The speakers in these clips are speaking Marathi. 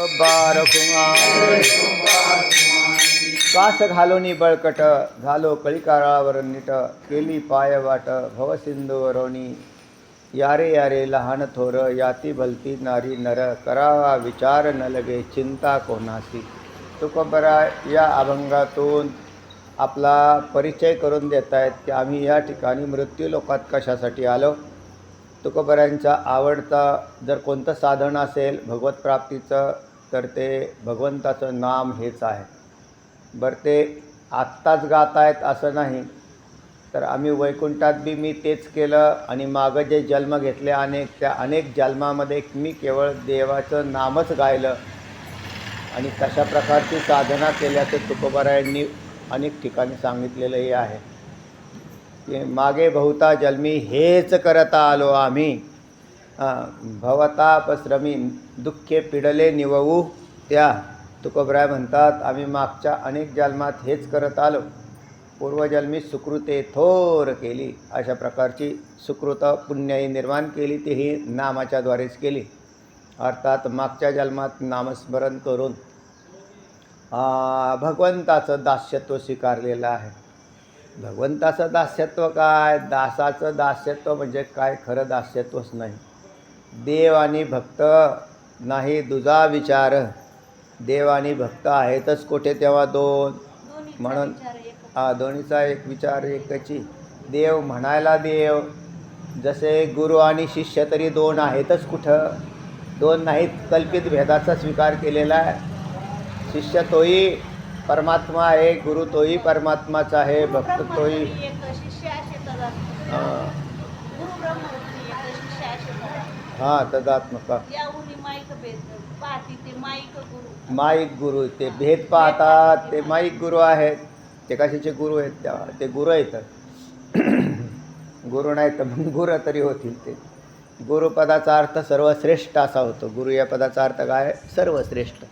बारकुमार कास घालोनी बळकट घालो कळीकाळावर नीट केली पाय वाट भवसिंधुवरोनी यारे यारे लहान थोर याती भलती नारी नर करावा विचार न लगे चिंता कोणासी तुकोबरा या अभंगातून आपला परिचय करून देत आहेत की आम्ही या ठिकाणी मृत्यू लोकात कशासाठी आलो? तुकोबऱ्यांचा आवडता जर कोणतं साधन असेल भगवत प्राप्तीचं तर ते भगवंताचं नाम हेच आहे. बरं ते आत्ताच गात आहेत असं नाही तर आम्ही वैकुंठात बी मी तेच केलं आणि मागं जे जन्म घेतले अनेक त्या अनेक जन्मामध्ये मी केवळ देवाचं नामच गायलं आणि तशा प्रकारची साधना केल्याचं तुकोबारायांनी अनेक ठिकाणी सांगितलेलंही आहे. की मागे बहुता जन्मी हेच करता आलो आम्ही. भवतापश्रमी दुःखे पिडले निववू. त्या तुकोबराय म्हणतात आम्ही मागच्या अनेक जन्मात हेच करत आलो. पूर्वजन्मी सुकृते थोर केली. अशा प्रकारची सुकृत पुण्यही निर्माण केली तीही नामाच्याद्वारेच केली. अर्थात मागच्या जन्मात नामस्मरण करून भगवंताचं दास्यत्व स्वीकारलेलं आहे. भगवंताचं दास्यत्व काय? दासाचं दास्यत्व म्हणजे काय? खरं दास्यत्वच नाही. देव आणि भक्त नाही दुजा विचार. देव आणि भक्त आहेतच कुठे तेव्हा दोन? म्हणून हा दोन्हीचा एक विचार एकची देव म्हणायला देव जसे गुरु आणि शिष्य तरी दोन आहेतच कुठं? दोन नाहीत कल्पित भेदाचा स्वीकार केलेला आहे. शिष्य तोही परमात्मा आहे गुरु तोही परमात्माचा आहे भक्त तोही हां. हां तदात्मका माईक गुरु. ते भेद पाहतात ते माईक गुरु आहेत ते कशाचे गुरु आहेत त्या ते गुरु आहेत. गुरु नाही तर मग गुरु तरी होतील ते. गुरुपदाचा अर्थ सर्वश्रेष्ठ असा होतो. गुरु या पदाचा अर्थ काय? सर्वश्रेष्ठ.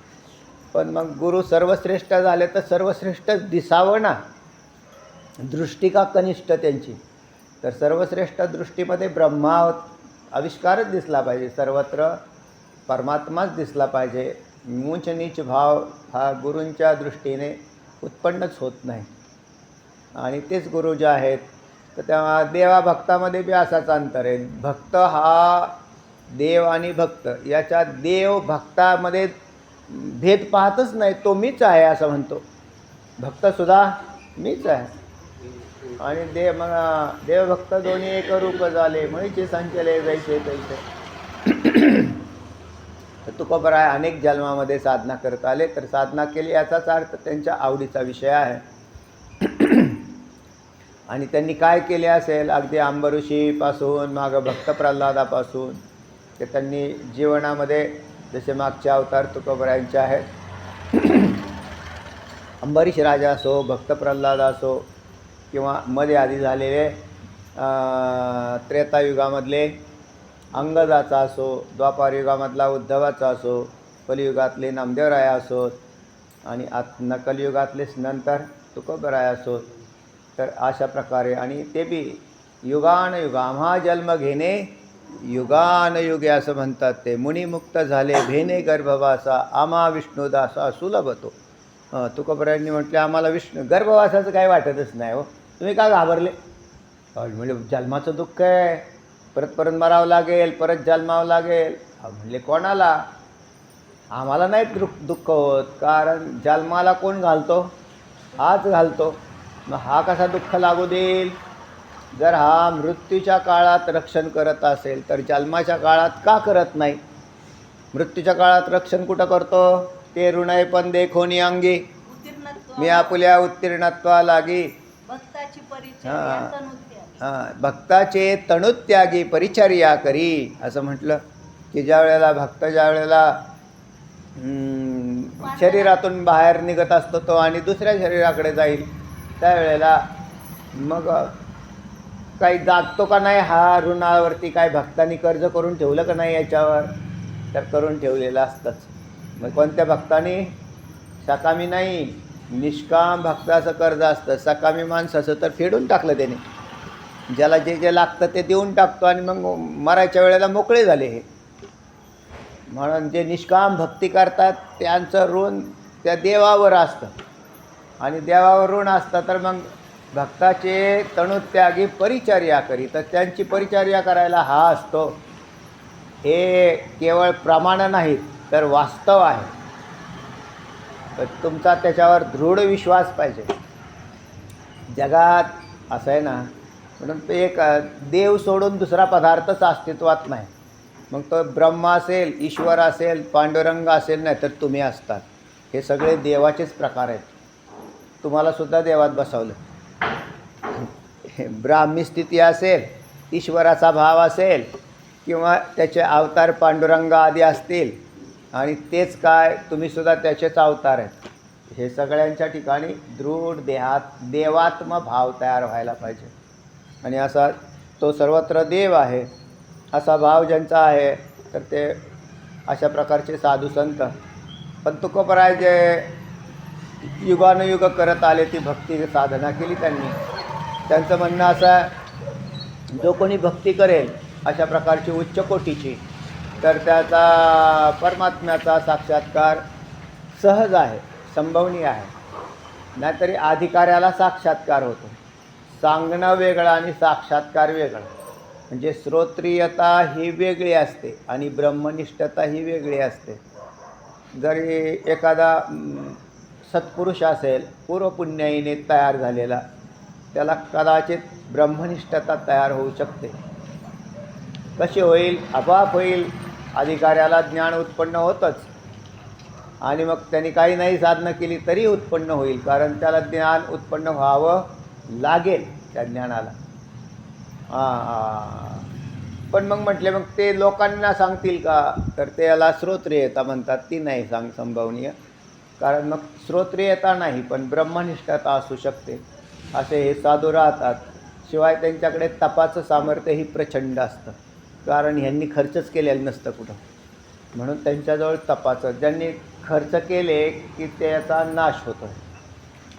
पण मग गुरु सर्वश्रेष्ठ झाले तर सर्वश्रेष्ठच दिसावं ना. दृष्टी का कनिष्ठ त्यांची. तर सर्वश्रेष्ठ दृष्टीमध्ये ब्रह्मा आविष्कारच दिसला पाहिजे. सर्वत्र परमात्माच दिसला पाहिजे. उंच नीच भाव हा गुरूंच्या दृष्टीने उत्पन्नच होत नाही. आणि तेच गुरु जे आहेत तर तेव्हा देवा भक्तामध्ये बी असाच अंतर आहे. भक्त हा देव आणि भक्त याच्या देव भक्तामध्ये भेद पाहतच नाही. तो मीच आहे असं म्हणतो. भक्तसुद्धा मीच आहे. आणि देव मग देवभक्त दोन्ही एक रूप झाले म्हणचे संचले जैसे तैसे तुकोबराय अनेक जन्मामध्ये साधना करत आले. तर साधना केली याचाच अर्थ त्यांच्या आवडीचा विषय आहे. आणि त्यांनी काय केले असेल? अगदी आंबऋषीपासून मागं भक्त प्रल्हादापासून ते त्यांनी जीवनामध्ये जसे मागचे अवतार तुकोबरायांचे आहेत. अंबरीश राजा असो भक्त प्रल्हाद असो किंवा मध्ये आधी झालेले त्रेतायुगामधले अंगदाचा असो द्वापार युगामधला उद्धवाचा असो कलियुगातले नामदेवराय असोत आणि आत नकलयुगातलेच नंतर तुकोबराय असोत. तर अशा प्रकारे आणि ते बी युगान हा आम्हा जन्म घेणे युगानयुगे असं म्हणतात ते. मुनिमुक्त झाले भेने गर्भवासा आमा विष्णुदासा सुलभतो. हं, तुकोबरायांनी म्हटले आम्हाला विष्णू गर्भवासाचं काही वाटतच नाही हो. तुम्ही का घाबरले? म्हणजे जन्माचं दुःख आहे. परत परत मरावं लागेल परत जन्मावं लागेल. म्हणले कोणाला? आम्हाला नाही दुःख दुःख होत कारण जन्माला कोण घालतो? हाच घालतो. मग हा कसा दुःख लागू देईल? जर हा मृत्यूच्या काळात रक्षण करत असेल तर जन्माच्या काळात का करत नाही? मृत्यूच्या काळात रक्षण कुठं करतो? ते ऋणय पण देखोनी अंगी मी आपुल्या उत्तीर्णत्वा लागी. हा. हां भक्ताचे तणुत्यागी परिचर्या करी असं म्हटलं की ज्या वेळेला भक्त ज्या वेळेला शरीरातून बाहेर निघत असतो तो आणि दुसऱ्या शरीराकडे जाईल त्यावेळेला मग काही जागतो का नाही हा ऋणावरती काय भक्तांनी कर्ज करून ठेवलं का नाही याच्यावर? तर करून ठेवलेलं असतंच. मग कोणत्या भक्तानी? सकामी नाही. निष्काम भक्ताचं कर्ज असतं सकामी माणसाचं तर फेडून टाकलं त्याने. ज्याला जे जे लागतं ते देऊन टाकतो आणि मग मरायच्या वेळेला मोकळे झाले हे. म्हणून जे निष्काम भक्ती करतात त्यांचं ऋण त्या देवावर असतं. आणि देवावर ऋण असतं तर मग भक्ताचे तणुत्यागी परिचर्या करी. तर त्यांची परिचर्या करायला हा असतो. हे केवळ प्रमाण नाहीत तर वास्तव आहे. तर तुमचा त्याच्यावर दृढ विश्वास पाहिजे. जगात असं आहे ना म्हणून ते एक देव सोडून दुसरा पदार्थच अस्तित्वात नाही. मग तो ब्रह्मा असेल ईश्वर असेल पांडुरंग असेल नाही तर तुम्ही असतात. हे सगळे देवाचेच प्रकार आहेत. तुम्हाला सुद्धा देवात बसवलं. ब्राह्मी स्थिती असेल ईश्वराचा भाव असेल किंवा त्याचे अवतार पांडुरंग आदी असतील आणि तेच काय तुम्हीसुद्धा त्याचेच अवतार आहेत. हे सगळ्यांच्या ठिकाणी दृढ देहात देवात्म भाव तयार व्हायला पाहिजे. आणि असा तो सर्वत्र देव आहे असा भाव ज्यांचा आहे तर ते अशा प्रकारचे साधू संत. पण तुकोपराय जे युगानुयुग करत आले ती भक्ती साधना केली त्यांनी. त्यांचं म्हणणं असं आहे जो कोणी भक्ती करेल अशा प्रकारची उच्च कोटीची तर त्याचा परमात्म्याचा साक्षात्कार सहज आहे संभवनीय आहे. नाहीतरी अधिकाऱ्याला साक्षात्कार होतो. सांगणं वेगळं आणि साक्षात्कार वेगळं. म्हणजे श्रोत्रियता ही वेगळी असते आणि ब्रह्मनिष्ठता ही वेगळी असते. जरी एखादा सत्पुरुष असेल पूर्वपुण्याईने तयार झालेला त्याला कदाचित ब्रह्मनिष्ठता तयार होऊ शकते. कशी होईल? आपाप होईल. अधिकाऱ्याला ज्ञान उत्पन्न होतंच. आणि मग त्यांनी काही नाही साधनं केली तरी उत्पन्न होईल. कारण त्याला ज्ञान उत्पन्न व्हावं लागेल त्या ज्ञानाला. हां पण मग म्हटले मग ते लोकांना सांगतील का? तर त्याला श्रोत्रियता म्हणतात. ती नाही सांग संभवनीय. कारण मग श्रोत्रियता नाही पण ब्रह्मनिष्ठता असू शकते. असे हे साधू राहतात. शिवाय त्यांच्याकडे तपाचं सामर्थ्यही प्रचंड असतं. कारण ह्यांनी खर्चच केलेला नसतं कुठं. म्हणून त्यांच्याजवळ तपाचं ज्यांनी खर्च केले की त्याचा नाश होतो.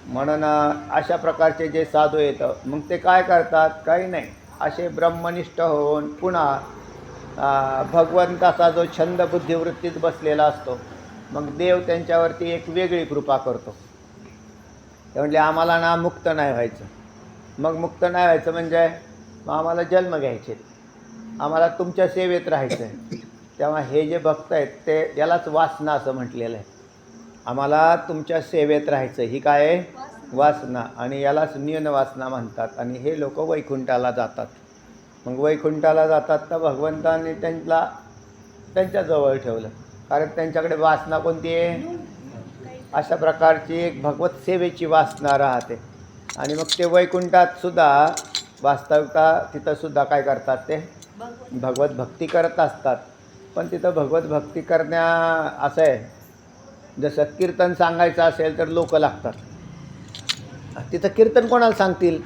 म्हणून अशा प्रकारचे जे साधू येतं मग ते काय करतात? काही नाही. असे ब्रह्मनिष्ठ होऊन पुन्हा भगवंताचा जो छंद बुद्धिवृत्तीत बसलेला असतो मग देव त्यांच्यावरती एक वेगळी कृपा करतो. ते म्हणजे आम्हाला ना मुक्त नाही व्हायचं. मग मुक्त नाही व्हायचं म्हणजे मग आम्हाला जन्म घ्यायचे आम्हाला तुमच्या सेवेत राहायचं आहे तेव्हा हे जे भक्त आहेत ते यालाच वासना असं म्हटलेलं आहे. आम्हाला तुमच्या सेवेत राहायचं ही काय आहे? वासना. आणि यालाच नियन वासना म्हणतात. आणि हे लोक वैकुंठाला जातात. मग वैकुंठाला जातात तर भगवंताने त्यांना त्यांच्याजवळ ठेवलं. कारण त्यांच्याकडे वासना कोणती आहे? अशा प्रकारची एक भगवत सेवेची वासना राहते. आणि मग ते वैकुंठात सुद्धा वास्तविकता तिथंसुद्धा काय करतात ते? भगवत भक्ती करत असतात. पण तिथं भगवत भक्ती करण्या असं आहे. जसं कीर्तन सांगायचं असेल तर लोक लागतात. तिथं कीर्तन कोणाला सांगतील?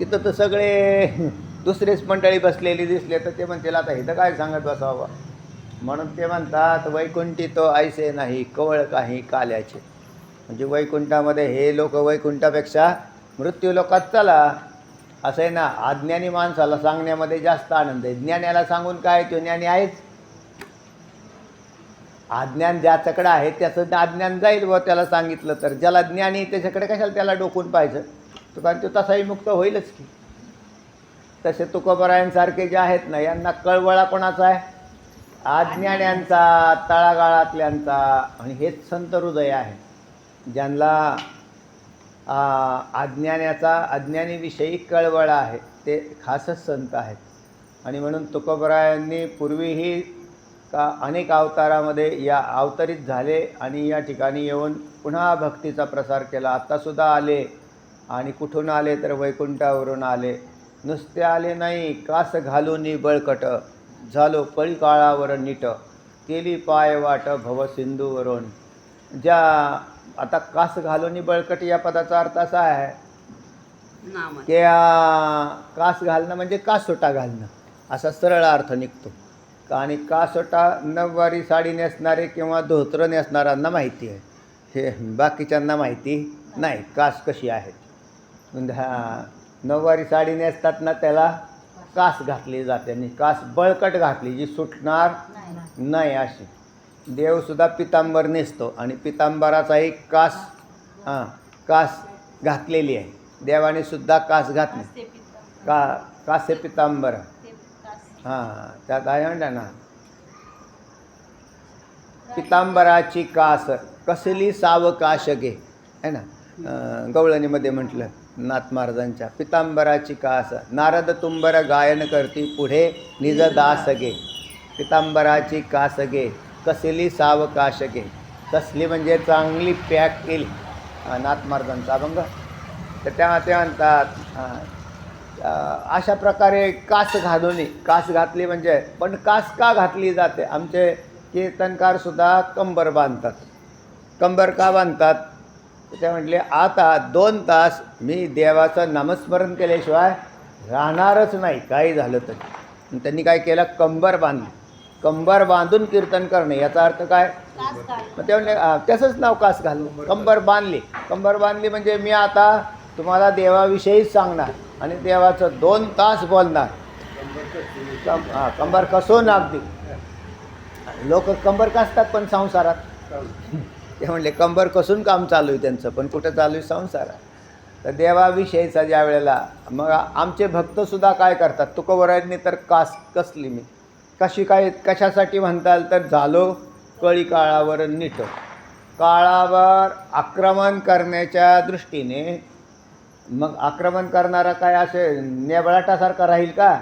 तिथं तर सगळे दुसरेच मंडळी बसलेली दिसले तर ते म्हणतील आता इथं काय सांगत बसावं? म्हणून ते म्हणतात वैकुंठी तो ऐसे नाही कवळ काही काल्याचे. म्हणजे वैकुंठामध्ये हे लोक वैकुंठापेक्षा मृत्यू लोकात चला. असं आहे ना अज्ञानी माणसाला सांगण्यामध्ये जास्त आनंद आहे. ज्ञानाला सांगून काय तो ज्ञानी आहेच. अज्ञान ज्याच्याकडे आहे त्याचं अज्ञान जाईल व त्याला सांगितलं तर. ज्याला ज्ञानी त्याच्याकडे कशाला त्याला डोकून पाहिजे तो कारण तो तसाही मुक्त होईलच की. तसे तुकोबरायांसारखे जे आहेत ना यांना कळवळा कोणाचा आहे? अज्ञान्यांचा तळागाळातल्यांचा. आणि हेच संत हृदय आहे. ज्यांना अज्ञानाचा अज्ञानीविषयी कळवळ आहे. ते खासच संत आहेत. आणि म्हणून तुकोबरायांनी पूर्वीही का अनेक अवतारामध्ये या अवतरित झाले आणि या ठिकाणी येऊन पुन्हा भक्तीचा प्रसार केला. आत्तासुद्धा आले आणि कुठून आले तर वैकुंठावरून आले. नुसते आले नाही कास घालून बळकट झालो पळीकाळावर नीट केली पाय वाट भवसिंधूवरून ज्या आता कास घालून बळकट या पदाचा अर्थ असा आहे. की कास घालणं म्हणजे कासोटा घालणं. असा सरळ अर्थ निघतो. का आणि कासोटा नऊवारी साडी नेसणारे किंवा धोत्र नेसणाऱ्यांना माहिती आहे. हे बाकीच्यांना माहिती नाही. कास कशी आहे म्हणजे हा नऊवारी साडी नेसतात ना त्याला कास घातली जाते. आणि कास बळकट घातली जी सुटणार नाही अशी. देवसुद्धा पितांबर नेसतो आणि पितांबराचाही कास हां कास घातलेली आहे. देवाने सुद्धा कास घातली. का कासे पितांबर. हां त्यात आहे म्हणलं ना. पितांबराची कास कसली सावकाश गे है ना? गवळणीमध्ये म्हटलं नाथ महाराजांच्या पितांबराची कास नारद तुंबर गायन करती पुढे निज दास गे पितांबराची कास गे कसली सावकाश गे कसली म्हणजे चांगली पॅक केली? नाथ महाराजांचा अभंग. तर त्या ते म्हणतात हां, अशा प्रकारे कास घालूनही कास घातली म्हणजे पण कास का घातली जाते? आमचे कीर्तनकारसुद्धा कंबर बांधतात. कंबर का बांधतात? ते म्हटले आता दोन तास मी देवाचं नामस्मरण केल्याशिवाय राहणारच नाही काही झालं तरी. त्यांनी काय केलं? कंबर बांधली. कंबर बांधून कीर्तन करणे याचा अर्थ काय? कास मग ते म्हणले "आ, त्याचंच नाव कास घालू. कंबर बांधली. कंबर बांधली म्हणजे मी आता तुम्हाला देवाविषयीच सांगणार आणि देवाचं दोन तास बोलणार. कं हां कंबर कसून अगदी. लोक कंबर कसतात पण संसारात. ते म्हणले कंबर कसून काम चालू आहे त्यांचं पण कुठं चालू आहे संसारात? तर देवाविषयीचा ज्या वेळेला मग आमचे भक्तसुद्धा काय करतात? तुकोबरायांनी तर कास कसली मी? कशी काय कशासाठी म्हणताल तर झालो कळी काळावर नीट. काळावर आक्रमण करण्याच्या दृष्टीने मग आक्रमण करणारा काय असे नेबळाटासारखा राहील का?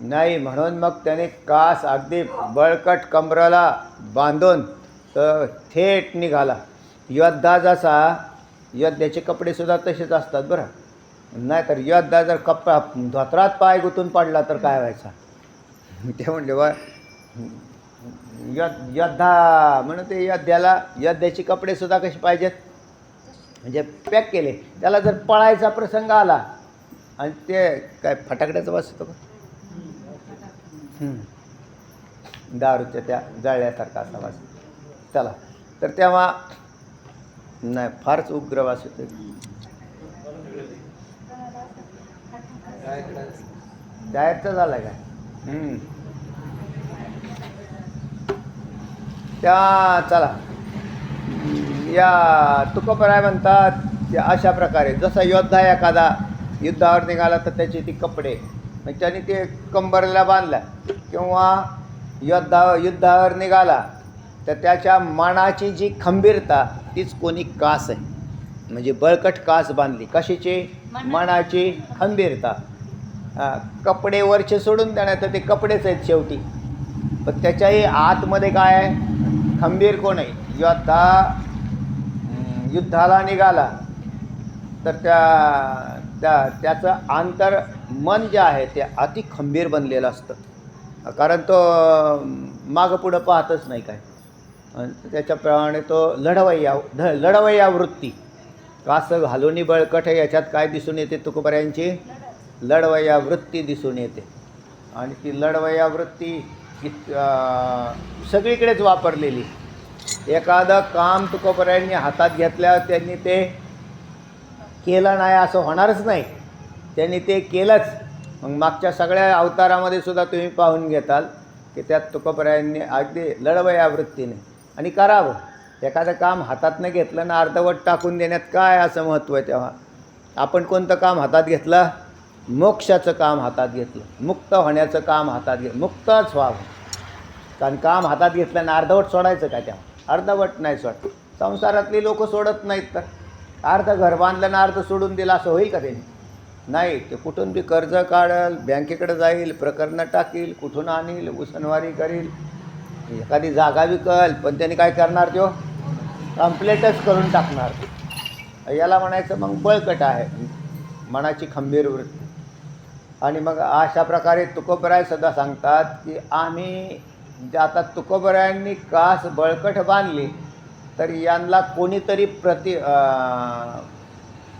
नाही म्हणून मग त्याने कास अगदी बळकट कमराला बांधून तर थेट निघाला. योद्धा जसा योद्ध्याचे कपडेसुद्धा तसेच असतात बरं. नाही तर योद्धा जर कपडा धोत्रात पाय गुतून पडला तर काय व्हायचा? ते म्हणले बा योद्धा म्हणून ते योद्ध्याला योद्ध्याचे कपडेसुद्धा कसे पाहिजेत? म्हणजे पॅक केले. त्याला जर पळायचा प्रसंग आला आणि ते काय फटाकड्याचं वाजतो का? दारूच्या त्या जाळल्यासारखा असा वास. चला. तर तेव्हा नाही फारच उग्र वास होते जाहीरचा झाला काय? त्या चला. या तुकोबराय म्हणतात की अशा प्रकारे जसा योद्धा एखादा युद्धावर निघाला तर त्याचे ती कपडे मग त्याने ते कंबरला बांधला. किंवा योद्धा युद्धावर निघाला तर त्याच्या मनाची जी खंबीरता तीच कोणी कास आहे. म्हणजे बळकट कास बांधली. कशाची? मनाची. खंबीरता. कपडे वरचे सोडून देण्यात तर ते कपडेच आहेत शेवटी. पण त्याच्याही आतमध्ये काय आहे? खंबीर कोण आहे? योद्धा अं, युद्धाला निघाला तर त्या त्या त्याचं आंतर मन जे आहे ते अति खंबीर बनलेलं असतं. कारण तो मागं पुढं पाहतच नाही काय. त्याच्याप्रमाणे तो लढवय्या ध लढवय्या वृत्ती. कासं घालूनी बळकट आहे याच्यात काय दिसून येते तुकोबऱ्यांची? लढवय्या वृत्ती दिसून येते. आणि ती लढवय्या वृत्ती की सगळीकडेच वापरलेली. एखादं काम तुकोबऱ्यांनी हातात घेतल्यावर त्यांनी ते केलं नाही असं होणारच नाही. त्यांनी ते केलंच. मग मागच्या सगळ्या अवतारामध्ये सुद्धा तुम्ही पाहून घेताल की त्यात तुकोबऱ्यांनी अगदी लढवया वृत्तीने. आणि करावं. एखादं काम हातातनं घेतलं ना अर्धवट टाकून देण्यात काय असं महत्त्व आहे तेव्हा? आपण कोणतं काम हातात घेतलं? मोक्षाचं काम हातात घेतलं. मुक्त होण्याचं काम हातात घेतलं मुक्तच व्हावं. कारण काम हातात घेतलं अर्धवट सोडायचं का त्या अर्धवट नाही सोड संसारातली लोक सोडत नाहीत तर. अर्ध घर बांधलं ना अर्ध सोडून दिला असं होईल का त्यांनी? नाही. ते कुठून बी कर्ज काढल बँकेकडे जाईल प्रकरणं टाकील कुठून आणील उसनवारी करील. एखादी जागा विकल पण त्यांनी काय करणार तो कंप्लेटच करून टाकणार. याला म्हणायचं मग बळकट आहे. मनाची खंबीर वृत्ती. आणि मग अशा प्रकारे तुकोबराय सुद्धा सांगतात की आम्ही जे आता तुकोबरायांनी कास बळकट बांधली तर यांना कोणीतरी प्रति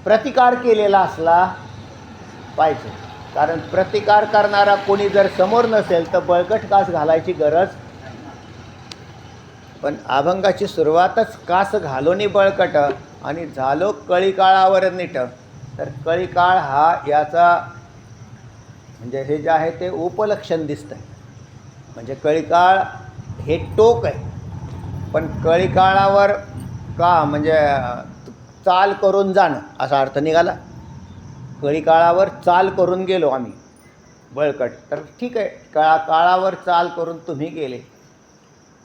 प्रतिकार केलेला असला पाहिजे. कारण प्रतिकार करणारा कोणी जर समोर नसेल तर बळकट कास घालायची गरज पण अभंगाची सुरुवातच कास घालोनी बळकट आणि झालो कळी काळावर नीट. तर कळी काळ हा याचा म्हणजे हे जे आहे ते उपलक्षण दिसतं आहे म्हणजे कळीकाळ हे टोक आहे. पण कळी काळावर का म्हणजे चाल करून जाणं असा अर्थ निघाला. कळी काळावर चाल करून गेलो आम्ही बळकट. तर ठीक आहे काळा काळावर चाल करून तुम्ही गेले.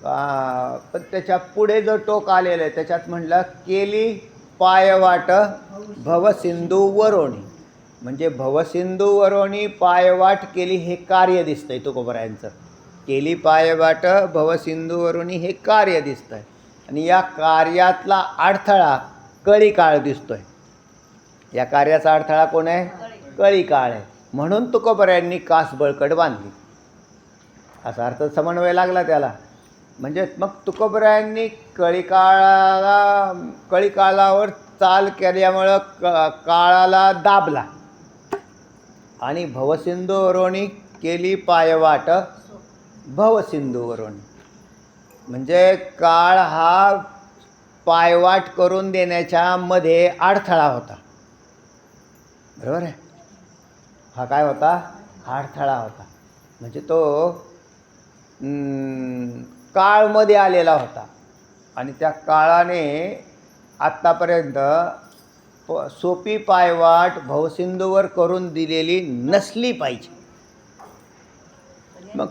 पण त्याच्या पुढे जो टोक आलेलं आहे त्याच्यात म्हटलं केली पायवाट भवसिंधू वरोणी. म्हणजे भवसिंधू वरोणी पायवाट केली हे कार्य दिसतंय तुकोबरायांचं. केली पायवाट भवसिंधूवरोणी हे कार्य दिसतंय. आणि या कार्यातला अडथळा कळी काळ दिसतोय. या कार्याचा अडथळा कोण आहे? कळी काळ आहे. म्हणून तुकोबरायांनी कास बळकट बांधली. असा अर्थ समन्वय लागला त्याला. म्हणजे मग तुकोबरायांनी कळी काळाला चाल केल्यामुळं क काळाला दाबला. आणि भवसिंधूवरोणी केली पायवाट भवसिंधूवरोणी. म्हणजे काळ हा पायवाट करून देण्याच्या मध्ये अडथळा होता. बरोबर आहे? हा काय होता? अडथळा होता. म्हणजे तो काळमध्ये आलेला होता. आणि त्या काळाने आत्तापर्यंत सोपी पायवाट भवसिंधूवर करून दिलेली नसली पाहिजे. मग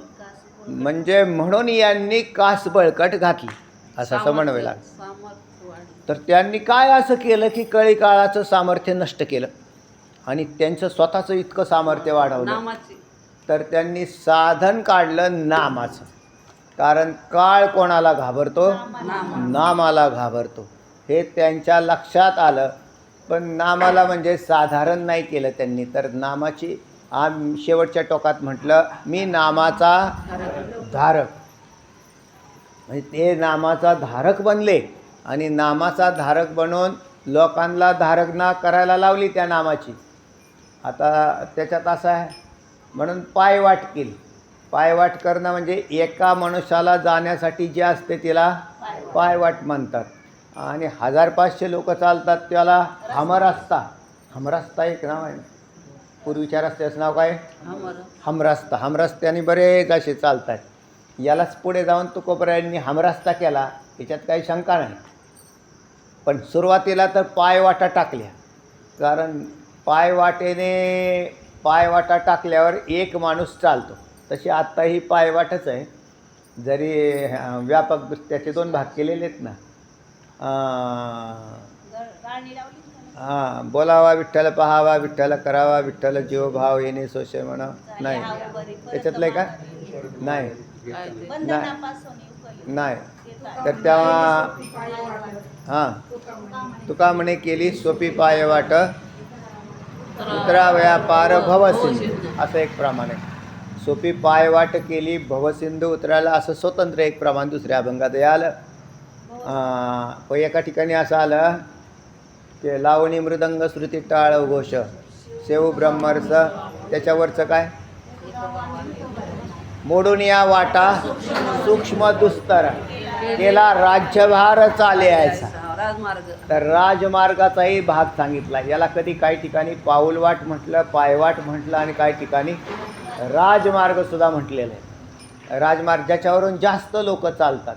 म्हणजे म्हणून यांनी कास बळकट घातली असा समन्वय लागला. सामर्थ्य वाढलं. तर त्यांनी काय असं केलं की कळी काळाचं सामर्थ्य नष्ट केलं? आणि त्यांचं स्वतःचं इतकं सामर्थ्य वाढवलं. तर त्यांनी साधन काढलं नामाचं. कारण काळ कोणाला घाबरतो? नामाला घाबरतो. हे त्यांच्या लक्षात आलं. पण नामाला म्हणजे साधारण नाही केलं त्यांनी. तर नामाची आम शेवटच्या टोकात म्हटलं मी नामाचा धारक. म्हणजे ते नामाचा धारक बनले आणि नामाचा धारक बनवून लोकांना धारक ना करायला लावली त्या नामाची. आता त्याच्यात असं आहे म्हणून पायवाट केली. पायवाट करणं म्हणजे एका मनुष्याला जाण्यासाठी जे असते तिला पायवाट म्हणतात. आणि हजार पाचशे लोक चालतात त्याला हमरस्ता. हमरस्ता एक नाव आहे. पूर्वीच्या रस्त्याचं नाव काय? हमरस्ता. हमरस्त्याने बरेच असे चालतात यालाच पुढे जाऊन तुकोबरायांनी हमरस्ता केला. याच्यात काही शंका नाही. पण सुरुवातीला तर पायवाटा टाकल्या. कारण पायवाटेने पायवाटा टाकल्यावर एक माणूस चालतो. तशी आत्ता ही पायवाटच आहे. जरी अं, व्यापक त्याचे दोन भाग केलेले आहेत ना? हां. बोलावा विठ्ठल पहावा विठ्ठल करावा विठ्ठल जीव भाव येणे सोशे म्हणा. नाही. त्याच्यातलं आहे का नाही. नाही. तर तेव्हा हां. तुका म्हणे केली सोपी पाय वाट. उतरा व्यापार भवसिंधू. असं एक प्रमाण आहे. सोपी पायवाट केली भवसिंधू उतरायला असं स्वतंत्र एक प्रमाण दुसऱ्या अभंगात आलं एका ठिकाणी असं आलं की लावणी मृदंग श्रुती टाळ घोष. सेव ब्रह्मरस त्याच्यावरचं काय? मोडून या वाटा सूक्ष्म दुस्तर. केला राज्यभार चाले तर राजमार्गाचाही भाग सांगितला. याला कधी काही ठिकाणी पाऊलवाट म्हटलं पायवाट म्हटलं आणि काही ठिकाणी राजमार्ग सुद्धा म्हटलेलं आहे. राजमार्ग ज्याच्यावरून जास्त लोक चालतात.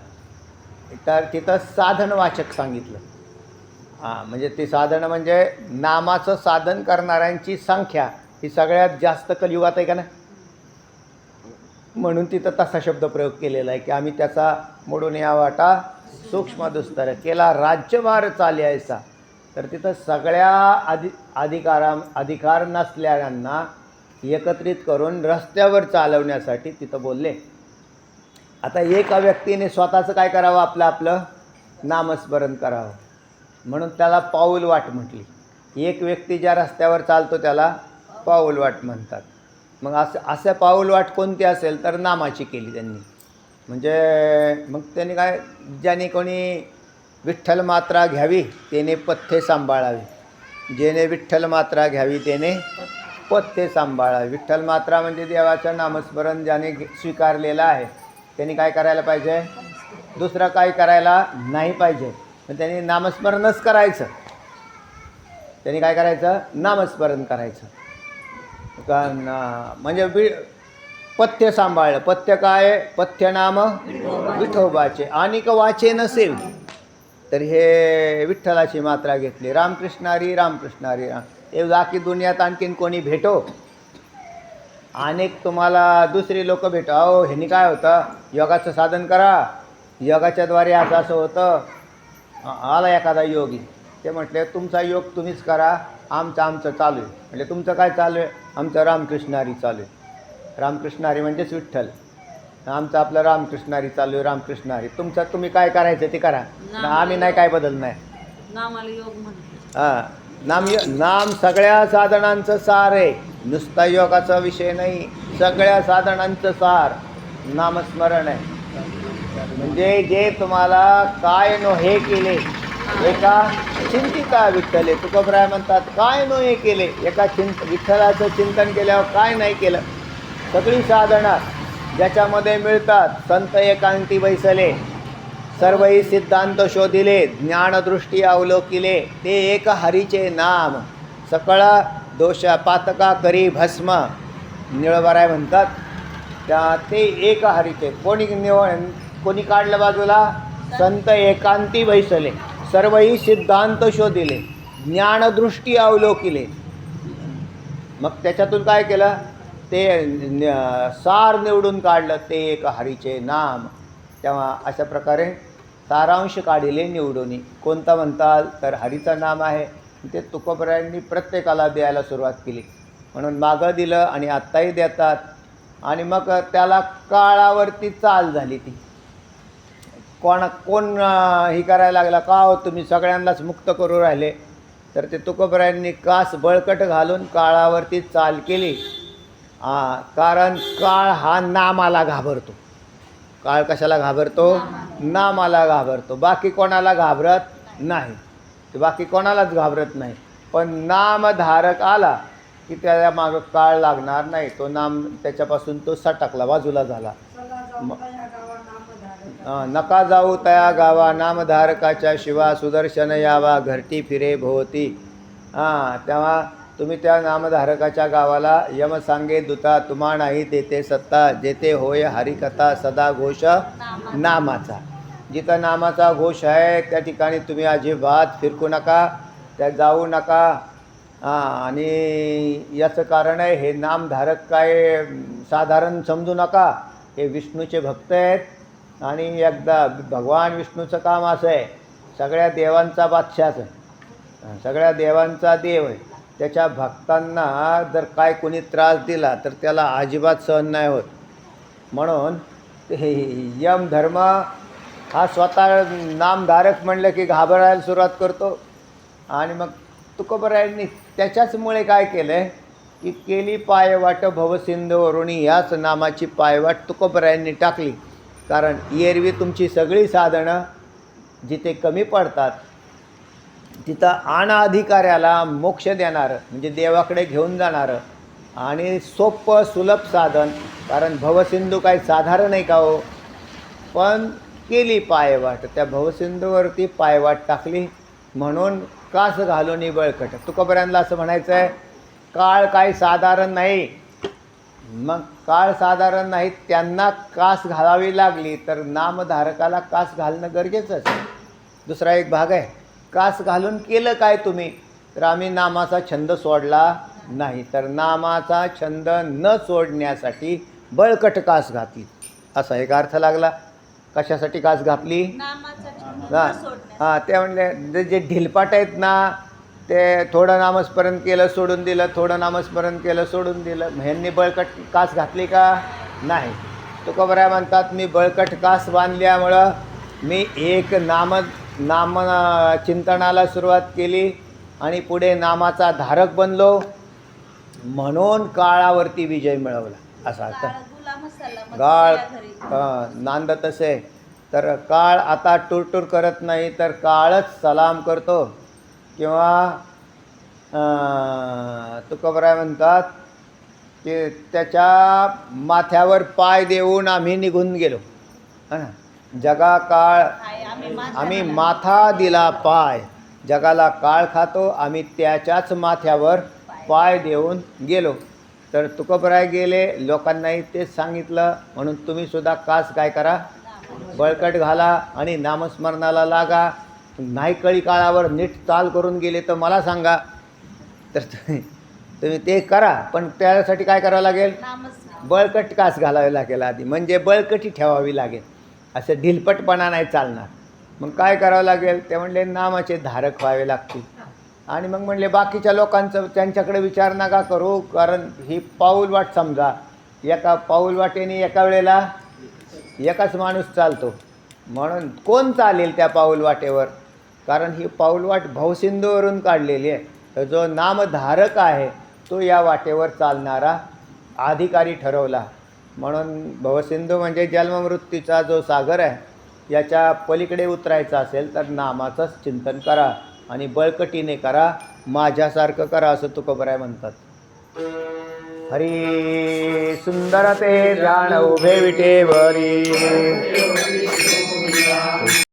तर तिथं साधनवाचक सांगितलं. हां म्हणजे ते साधन म्हणजे नामाचं साधन करणाऱ्यांची संख्या ही सगळ्यात जास्त कलियुगात आहे का ना म्हणून तिथं तसा शब्द प्रयोग केलेला आहे की आम्ही त्याचा मोडून या वाटा सूक्ष्म दुस्तर केला राज्यभार चालायचा. तर तिथं सगळ्या अधि अधिकारा अधिकार नसलेल्यांना एकत्रित करून रस्त्यावर चालवण्यासाठी तिथं बोलले. आता एका व्यक्तीने स्वतःचं काय करावं आपलं आपलं? नामस्मरण करावं. म्हणून त्याला पाऊल वाट म्हटली. एक व्यक्ती ज्या रस्त्यावर चालतो त्याला पाऊल वाट म्हणतात. मग असं असं पाऊल वाट कोणती असेल तर नामाची केली त्यांनी. म्हणजे मग त्यांनी काय ज्याने कोणी विठ्ठल मात्रा घ्यावी त्याने पथ्ये सांभाळावी. जेने विठ्ठल मात्रा घ्यावी त्याने पथ्ये सांभाळावी. विठ्ठल मात्रा म्हणजे देवाचं नामस्मरण ज्याने घे- स्वीकारलेलं आहे. त्यांनी काय करायला पाहिजे? दुसरं काय करायला नाही पाहिजे. पण त्यांनी नामस्मरणच करायचं. त्यांनी काय करायचं? नामस्मरण करायचं. का ना म्हणजे वि पथ्य सांभाळलं. पथ्य काय? पथ्य नाम विठोबाचे. आणि वाचे नसेल तर हे विठ्ठलाची मात्रा घेतली. रामकृष्णारी रामकृष्णारी. राम हे बाकी दुनियात आणखीन कोणी भेटो? अनेक तुम्हाला दुसरी लोक भेटो. अहो ह्यानी काय होतं? योगाचं साधन करा. योगाच्याद्वारे असं असं होतं. आला एखादा योगी. ते म्हटले तुमचा योग तुम्हीच करा. आमचं आमचं चालू आहे. म्हणजे तुमचं काय चालू आहे? आमचं रामकृष्णारी चालू आहे. रामकृष्णारी म्हणजेच विठ्ठल. आमचं आपलं रामकृष्णारी चालू आहे रामकृष्णारी. तुमचं तुम्ही काय करायचं ते करा. आम्ही नाही काय बदल नाही हां. नाम नाम सगळ्या साधनांचं सार आहे. नुसता योगाचा विषय नाही सगळ्या साधनांचं सार नामस्मरण आहे. म्हणजे जे तुम्हाला काय नो हे केले एका चिंतिता विठ्ठले तुकोबराय म्हणतात काय नो हे केले? एका चिंत विठ्ठलाचं चिंतन केल्यावर काय नाही केलं? सगळी साधना ज्याच्यामध्ये मिळतात संत एकांती बैसले सर्वही सिद्धांत शोधिले ज्ञानदृष्टी अवलोकिले ते एक हरीचे नाम. सकळ दोष पातका करी भस्म. निळबराय म्हणतात त्या ते एक हरीचे. कोणी निवळ कोणी काढलं बाजूला? संत एकांती बैसले. सर्वही सिद्धांत शोधिले ज्ञानदृष्टी अवलोकिले. मग त्याच्यातून काय केलं? ते न- सार निवडून काढलं ते एक हरीचे नाम. तेव्हा अशा प्रकारे सारांश काढिले निवडून. कोणता म्हणताल? तर हरीचं नाम आहे. ते तुकोबरायांनी प्रत्येकाला द्यायला सुरुवात केली. म्हणून मागं दिलं आणि आत्ताही देतात. आणि मग त्याला काळावरती चाल झाली ती. कोण कोण हे ही करायला लागला? का हो तुम्ही सगळ्यांनाच मुक्त करू राहिले? तर ते तुकोबरायांनी कास बळकट घालून काळावरती चाल केली. कारण काळ हा नामाला घाबरतो. काळ कशाला घाबरतो? नामाला घाबरतो. बाकी कोणाला घाबरत नाही. ते बाकी कोणालाच घाबरत नाही. पण नामधारक आला की त्याला मागं काळ लागणार नाही. तो नाम त्याच्यापासून तो सटकला बाजूला झाला. नका जाऊ तया गावा. नामधारकाच्या शिवा सुदर्शन यावा. घरटी फिरे भोवती. हां तेव्हा तुम्ही त्या नामधारकाच्या गावाला यम सांगे दुता तुम्हा नाही तेथे सत्ता जेते होय हरिकथा सदा घोष नामाचा. जिथं नामाचा घोष आहे त्या ठिकाणी तुम्ही अजिबात फिरकू नका त्या जाऊ नका. हां आणि याचं कारण आहे हे नामधारक काय साधारण समजू नका. हे विष्णूचे भक्त आहेत. आणि एकदा भगवान विष्णूचं काम असं आहे सगळ्या देवांचा बादशाच आहे. सगळ्या देवांचा देव आहे. त्याच्या भक्तांना जर काय कोणी त्रास दिला तर त्याला अजिबात सहन नाही होत. म्हणून हे यम धर्म हा स्वतः नामधारक म्हणलं की घाबरायला सुरुवात करतो. आणि मग तुकोबरायांनी त्याच्याचमुळे काय केलं आहे की केली पायवाट भवसिंधवरुणी याच नामाची पायवाट तुकोबरायांनी टाकली. कारण एरवी तुमची सगळी साधनं जिथे कमी पडतात तिथं आण अधिकाऱ्याला मोक्ष देणारं म्हणजे देवाकडे घेऊन जाणारं आणि सोपं सुलभ साधन कारण भवसिंधू काही साधारण आहे का हो? पण केली पायवाट. त्या भवसिंधूवरती पायवाट टाकली म्हणून कास घालून बळकट तुकोबऱ्यांना असं म्हणायचं आहे काळ काही साधारण नाही. मग काळ साधारण नाही त्यांना कास घालावी लागली तर नामधारकाला कास घालणं गरजेचंच दुसरा एक भाग आहे. कास घालून केलं काय तुम्ही? तर आम्ही नामाचा छंद सोडला नाही. तर नामाचा छंद न सोडण्यासाठी बळकट कास घातली. असा एक अर्थ लागला. कशासाठी कास घातली? हां हां ते म्हणले जे- ढिलपाट आहेत ना ते थोडं नामस्मरण केलं सोडून दिलं थोडं नामस्मरण केलं सोडून दिलं. ह्यांनी बळकट कास घातली का? नाही. तुकोबराय म्हणतात मी बळकट कास बांधल्यामुळं मी एक नाम नाम चिंतनाला सुरुवात केली आणि पुढे नामाचा धारक बनलो. म्हणून काळावरती विजय मिळवला. असा अर्थ काळ नांदत असे तर काळ आता टूरटूर करत नाही तर काळच सलाम करतो. किंवा तुकोबराय म्हणतात की त्याच्या माथ्यावर पाय देऊन आम्ही निघून गेलो. हा ना? जगा काळ आम्ही माथा दिला पाय. जगाला काळ खातो आम्ही त्याच्याच माथ्यावर पाय. देऊन गेलो. तर तुकोबराय गेले लोकांनाही तेच सांगितलं म्हणून तुम्ही सुद्धा कास काय करा? बळकट घाला आणि नामस्मरणाला लागा. नाही कळी काळावर नीट चाल करून गेले तर मला सांगा. तर तुम्ही ते करा पण त्यासाठी काय करावं लागेल? बळकट कास घालावी लागेल आधी. म्हणजे बळकटी ठेवावी लागेल. असं ढिलपटपणा नाही चालणार. मग काय करावं लागेल? ते म्हणले नामाचे धारक व्हावे लागतील. आणि मग म्हणले बाकीच्या लोकांचं त्यांच्याकडे विचार नका करू कारण ही पाऊल वाट समजा. एका पाऊल वाटेने एका वेळेला एकाच माणूस चालतो. म्हणून कोण चालेल त्या पाऊल वाटेवर? कारण ही पाऊल वाट काढलेली आहे. तर जो नामधारक आहे तो या वाटेवर चालणारा अधिकारी ठरवला. म्हणून भवसिंधू म्हणजे जन्ममृत्यूचा जो सागर आहे याच्या पलीकडे उतरायचा असेल तर नामाचंच चिंतन करा आणि बळकटीने करा माझ्यासारखं करा असं तुकोबराय म्हणतात. हरी सुंदर ते जाण उभे विटेवरी